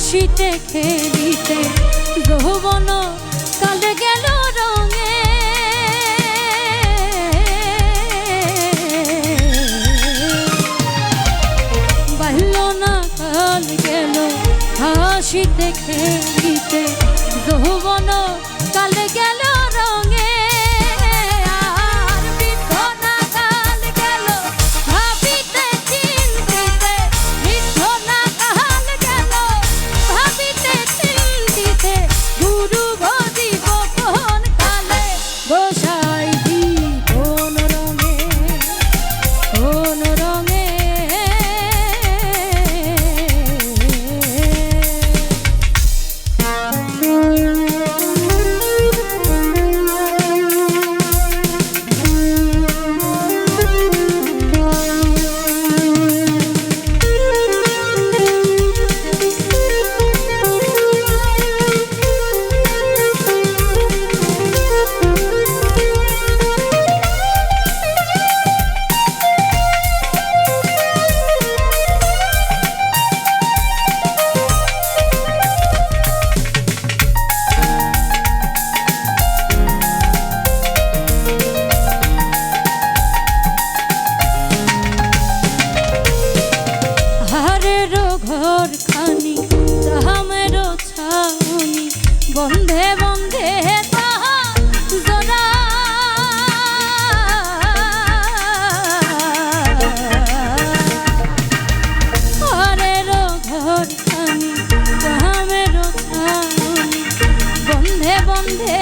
হাসিতে খেলিতে যৌবন কালে গেল রঙে। বাল্য না কাল গেল হাসিতে খেলিতে যৌবন কালে গেল 맘대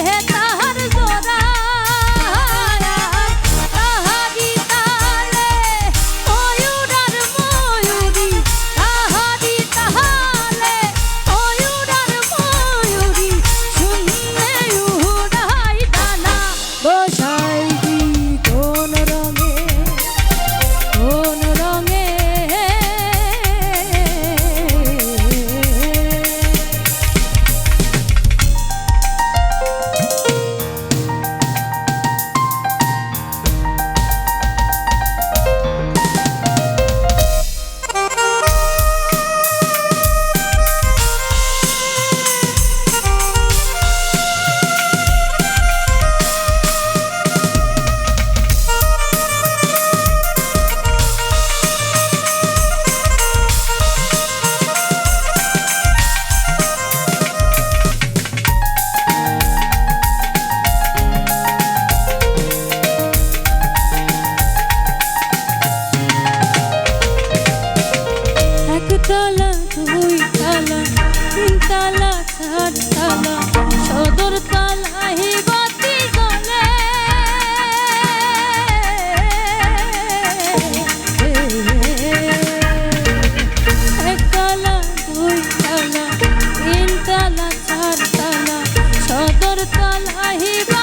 नहीं